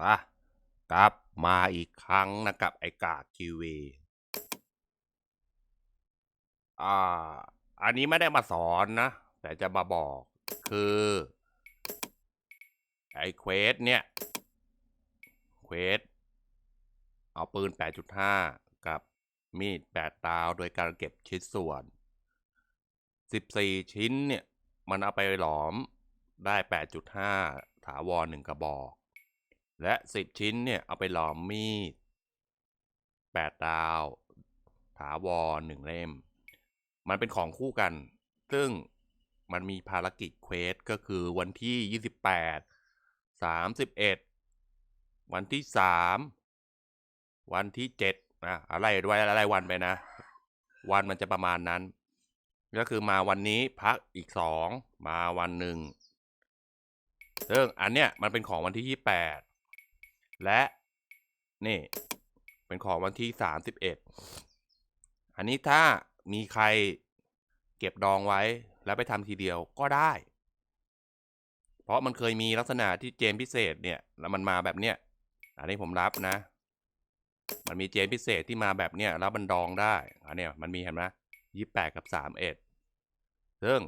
มากลับมาอีกครั้งนะกับไอกากทีวีอ่า อันนี้ไม่ได้มาสอนนะ แต่จะมาบอกคือ ไอเควสเนี่ย เควส เอาปืน 8.5 กับมีด 8 ดาว โดยการเก็บชิ้นส่วน 14 ชิ้นเนี่ย มันเอาไปหลอมได้ 8.5 ถาวรหนึ่งกระบอก และ 10 ชิ้นเนี่ย เอาไปหลอมมีด8ดาว ถาวรหนึ่งเล่ม มันเป็นของคู่กัน ซึ่งมันมีภารกิจเควสก็คือวันที่ 28 31 วันที่ 3 วันที่7นะอะไรด้วยอะไรวันไปนะ วันมันจะประมาณนั้น ก็คือมาวันนี้พักอีกสองมาวันหนึ่งซึ่งอันเนี้ยมันเป็นของวันที่ยี่ และนี่เป็นของวันที่สามสิบเอ็ดอันนี้ถ้ามีใครเก็บดองไว้แล้วไปทำทีเดียวก็ได้ เพราะมันเคยมีลักษณะที่เจมพิเศษเนี่ย แล้วมันมาแบบเนี้ยอันนี้ผมรับนะ มันมีเจมพิเศษที่มาแบบเนี้ยแล้วมันดองได้อันเนี้ยมันมีเห็นไหมยี่แปดกับสามเอ็ดซึ่ง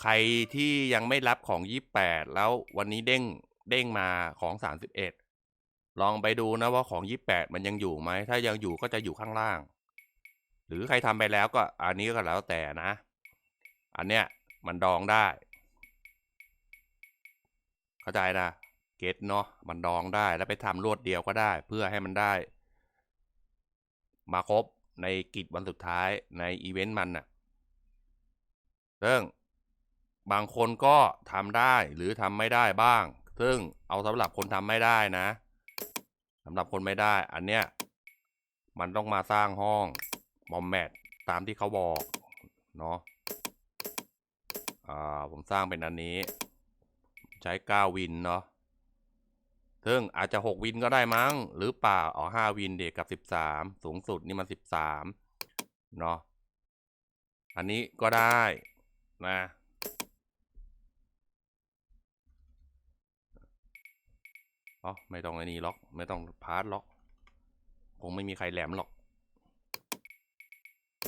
ใครที่ยังไม่รับของยี่แปดแล้ววันนี้เด้ง เด้งมาของสามสิบเอ็ดลองไปดูนะว่าของยี่แปดมันยังอยู่ไหม ถ้ายังอยู่ก็จะอยู่ข้างล่าง หรือใครทำไปแล้วก็อันนี้ก็แล้วแต่นะ อันเนี้ยมันดองได้ เข้าใจนะ เก็ตเนาะมันดองได้แล้วไปทำรวดเดียวก็ได้ เพื่อให้มันได้ มาครบในกิจวันสุดท้ายในอีเวนต์มันน่ะซึ่งบางคนก็ทำได้หรือทำไม่ได้บ้าง ซึ่งเอาสำหรับคนทำไม่ได้นะสำหรับคนไม่ได้ อันเนี้ยมันต้องมาสร้างห้องมอมแมทตามที่เขาบอกเนาะอ่าผมสร้างเป็นอันนี้ ใช้เก้าวินเนาะซึ่งอาจจะหกวินก็ได้มั้ง หรือเปล่าอ๋อห้าวินเด็กกับสิบสามสูงสุดนี่มันสิบสามเนาะอันนี้ก็ได้นะ อ๋อไม่ต้องไอ้นี่ล็อก ไม่ต้องพาร์ทล็อก คงไม่มีใครแหลมหรอก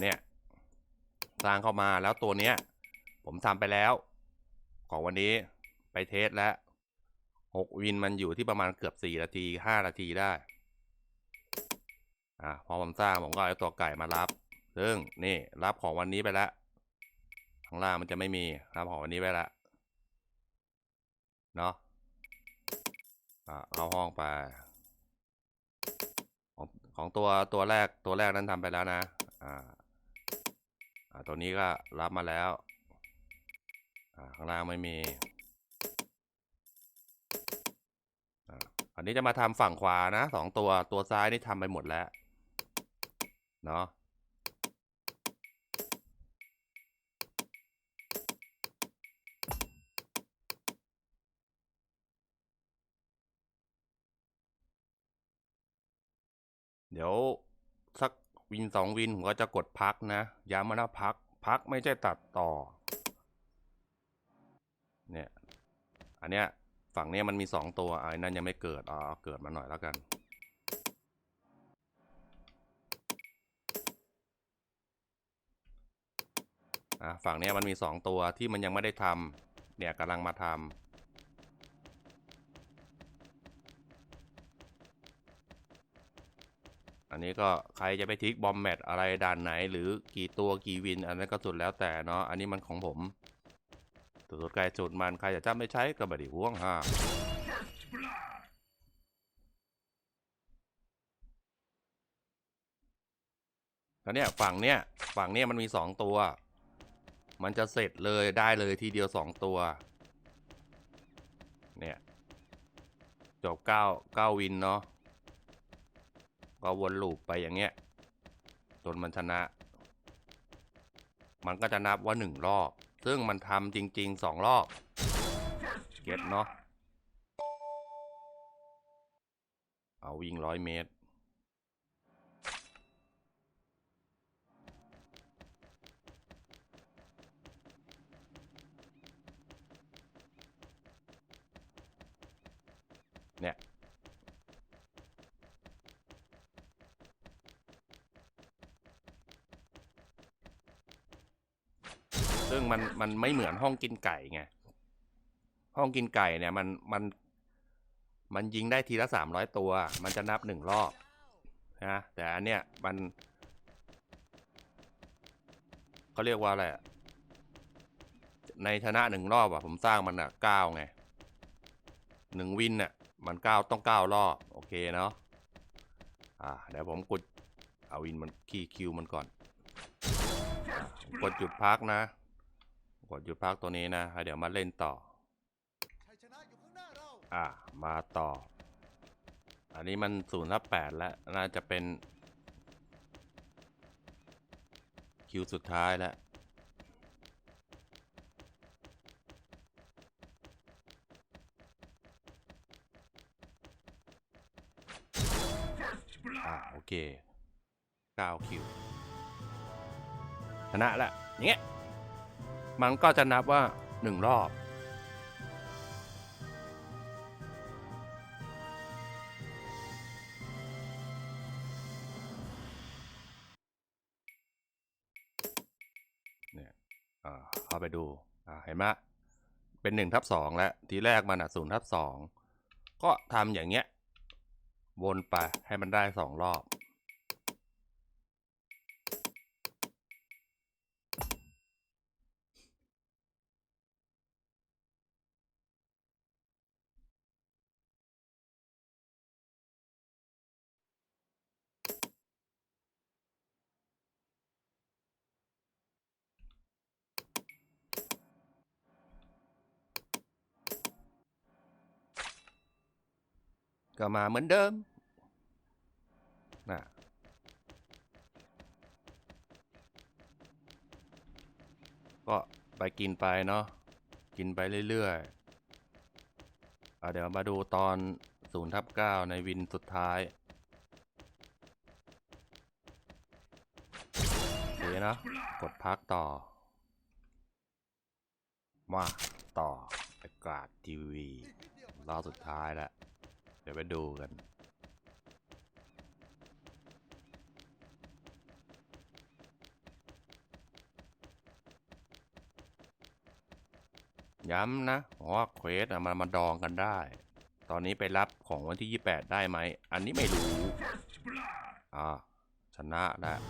เนี่ยสร้างเข้ามาแล้วตัวเนี้ย ผมทำไปแล้ว ของวันนี้ไปเทสแล้วหกวินมันอยู่ที่ประมาณเกือบสี่นาทีห้านาทีได้ อ่าพอผมสร้างผมก็เอาตัวไก่มารับ ซึ่งนี่รับของวันนี้ไปแล้วข้างล่างมันจะไม่มีรับของวันนี้ไปแล้วเนาะ เข้าห้องไป ของของตัวตัวแรกตัวแรกนั้นทำไปแล้วนะอ่าอ่าตัวนี้ก็รับมาแล้วอ่าข้างล่างไม่มีอันนี้จะมาทำฝั่งขวานะสองตัวตัวซ้ายนี่ทำไปหมดแล้วเนาะ เดี๋ยวสักวินสองวินผมก็จะกดพักนะย้ำมานะพัก พักไม่ใช่ตัดต่อ เนี่ย อันเนี้ยฝั่งเนี้ยมันมีสองตัวไอ้นั่นยังไม่เกิดอ๋อเกิดมาหน่อยแล้วกัน อะฝั่งเนี้ยมันมีสองตัวที่มันยังไม่ได้ทำเนี่ยกำลังมาทำ นนี้ก็ใครจะไปทิกบอมแมทอะไรด่านไหน หรือกี่ตัวกี่วิน อันนั้นก็สุดแล้วแต่เนาะอันนี้มันของผมสุดไกลสุดมันใครจะจำไม่ใช้ก็บดีห่วงฮะแล้วเนี่ยฝั่งเนี้ยฝั่งเนี้ยมันมีสองตัว มันจะเสร็จเลยได้เลยทีเดียวสองตัว เนี่ยจบเก้าเก้าวินเนาะ ก็วนลูปไปอย่างเงี้ยจนมันชนะ มันก็จะนับว่าหนึ่งรอบ ซึ่งมันทำจริงๆสองรอบ เก็ตเนาะเอาวิ่งร้อยเมตร ซึ่งมันมันไม่เหมือนห้องกินไก่ไง ห้องกินไก่เนี่ยมันมันมันยิงได้ทีละสามร้อยตัว มันจะนับหนึ่งรอบนะแต่อันเนี้ยมันเขาเรียกว่าอะไรในชนะหนึ่งรอบอะผมสร้างมันอะเก้าไงหนึ่งวินอะมันเก้าต้องเก้ารอบโอเคเนาะอ่าเดี๋ยวผมกดเอาวินมันคีย์คิวมันก่อนอกดหยุดพักนะ กดหยุดพักตัวนี้นะแล้วเดี๋ยวมาเล่นต่อชัยชนะอยู่ข้างหน้าเราอะ มาต่อ อันนี้มันศูนย์ทับแปดแล้ว น่าจะเป็น คิวสุดท้ายแล้วอะโอเค9คิว ชนะแล้วอย่างเงี้ย มันก็จะนับว่าหนึ่งรอบ เนี่ยเข้าไปดูเห็นไหมเป็นหนึ่งทับสองแล้ว ทีแรกมันอะศูนย์ทับสองก็ทำอย่างเงี้ย วนไปให้มันได้สองรอบ ก็มาเหมือนเดิมนะก็ไปกินไปเนาะกินไปเรื่อยๆอเดี๋ยวมาดูตอน0ทับ9ในวินสุดท้ายโอเคเนะกดพักต่อ มา ต่ออากาศทีวีรอบสุดท้ายแล้ว ดี๋ยวไปดูกัน ย้ำนะว่าเควสอะมันมาดองกันได้ ตอนนี้ไปรับของวันที่ 28 ได้ไหม อันนี้ไม่รู้ อ่า ชนะแล้ว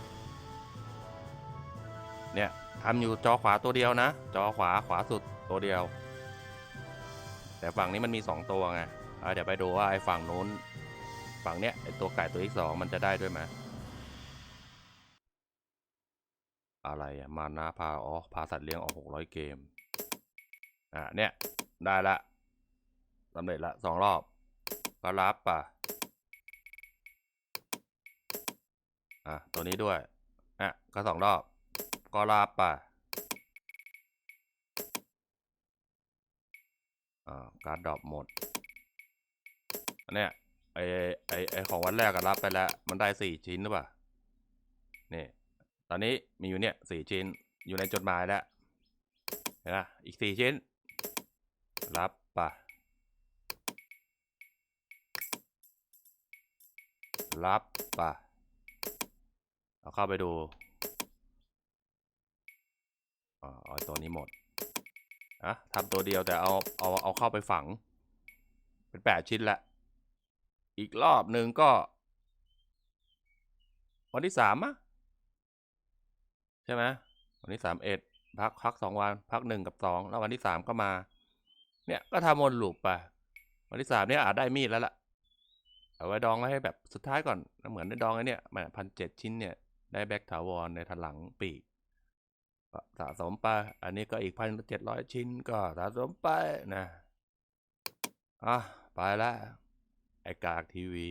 เนี่ยทำอยู่จอขวาตัวเดียวนะ จอขวาขวาสุดตัวเดียว แต่ฝั่งนี้มันมีสองตัวไง เดี๋ยวไปดูว่าไอ้ฝั่งนู้นฝั่งเนี้ยไอ้ตัวไก่ตัวที่สองมันจะได้ด้วยไหมอะไรอะมานะพาอ๋อพาสัตว์เลี้ยงออกหกร้อยเกม อะเนี่ยได้ละสำเร็จละสองรอบก็รับป่ะอะตัวนี้ด้วยอะก็สองรอบก็รับป่ะอ่าการดดรอปหมด อันเนี้ยไอไอไอของวันแรกก็รับไปแล้ว มันได้สี่ชิ้นหรือเปล่านี่ตอนนี้มีอยู่เนี่ยสี่ชิ้นอยู่ในจดหมายแล้วเห็นไหมอีกสี่ชิ้น รับป่ะรับป่ะเอาเข้าไปดูอ่าเอตัวนี้หมดอะทำตัวเดียวแต่เอาเอาเอาเข้าไปฝัง เป็นแปดชิ้นละ อีกรอบหนึ่งก็ วันที่สามอะใช่ไหมวันที่สามเอ็ดพักพักสองวันพักหนึ่งกับสองแล้ววันที่สามก็มา เนี่ยก็ทำวนลูปไปวันที่สามเนี่ยอาจได้มีดแล้วล่ะเอาไว้ดองไว้ให้แบบสุดท้ายก่อนเหมือนได้ดองไอ้เนี่ยมันพันเจ็ดชิ้นเนี่ยได้แบ็คถาวรในทันหลังปีกสะสมไปอันนี้ก็อีกพันเจ็ดร้อยชิ้นก็สะสมไปนะอะไปแล้ว ไอกากทีวี